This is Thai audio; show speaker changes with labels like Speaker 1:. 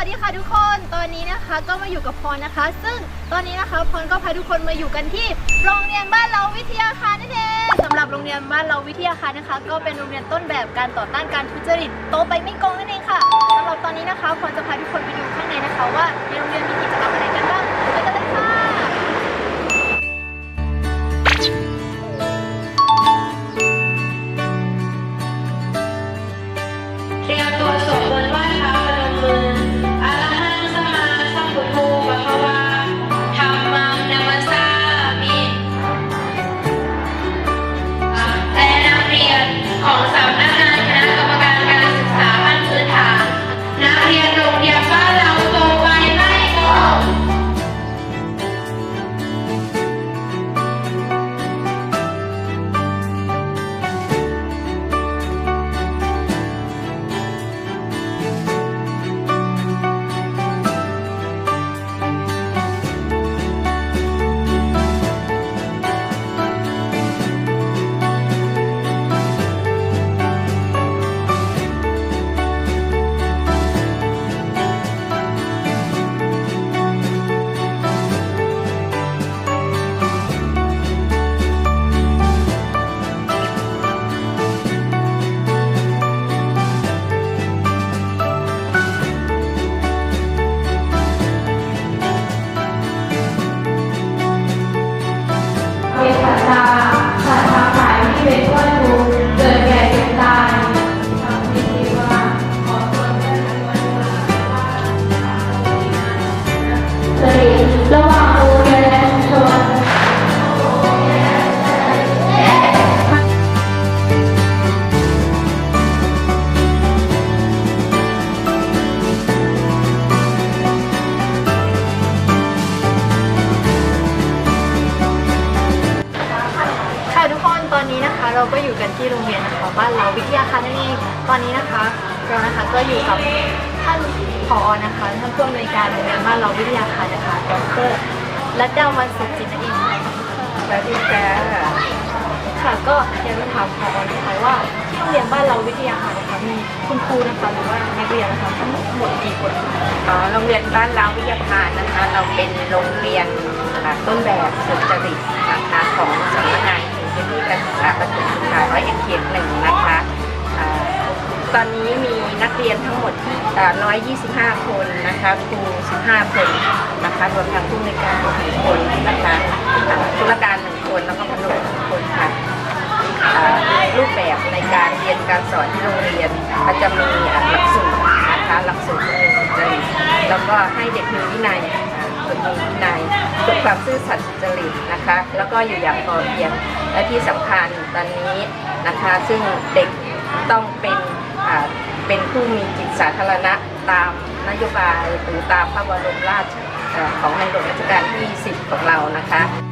Speaker 1: ัสดีค่ะทุกคน ตอนนี้นะคะก็มาอยู่กับพรนะคะ ซึ่งตอนนี้นะคะพรก็พาทุกคนมาอยู่กันที่โรงเรียนบ้านเราวิทยาคารนั่นเองสำหรับโรงเรียนบ้านเราวิทยาคารนะคะ ก็เป็นโรงเรียนต้นแบบการต่อต้านการทุจริตโตไปไม่โกงนั่นเองค่ะสำหรับตอนนี้นะคะพรจะพาทุกคนไปดูข้างในนะคะว่า เราก็
Speaker 2: อยู่กัน
Speaker 3: ที่โรงเรียนนะ
Speaker 1: คะบ้านเราวิทยาคารนั่นเองตอนนี้นะคะเรานะคะก็อยู่กับท่านผอนะคะท่านผู้อำนวยการโรงเรียนบ้านเราวิทยาคารนะคะดรรัตดาวันสุจิตนั่นเองค่ะสวัสดีค่ะค่ะก็อยากจะถามผอนะคะว่าที่โรงเรียนบ้านเราวิทยาคารนะคะมีคุณครูนะคะหรือว่านักเรียนนะคะทั้งหมดกี่คน
Speaker 4: อ๋อโรงเรียนบ้านเราวิทยาคารนะคะ เราเป็นโรงเรียนต้นแบบสุจริตนะคะของ ประถมศึกษาร้อยเอ็ดเขตหนึ่งนะคะตอนนี้มีนักเรียนทั้งหมดที่125 คนนะคะครู 15 คนนะคะรวมทั้งผู้ในการหนึ่งคนนะคะธุรการหนึ่งคน แล้วก็พนมหนึ่งคนค่ะรูปแบบในการเรียนการสอนที่โรงเรียนก็จะมีหลักสูตรนะคะหลักสูตรโรงเรียนสุจริตแล้วก็ให้เด็กมีวินัย ซื่อสัตย์สุจริตนะคะ แล้วก็อยู่อย่างพอเพียงและที่สำคัญตอนนี้นะคะ ซึ่งเด็กต้องเป็นเป็นผู้มีจิตสาธารณะตามนโยบายหรือตามพระบรมราชของในหลวงรัชกาลที่ 10 ของเรานะคะ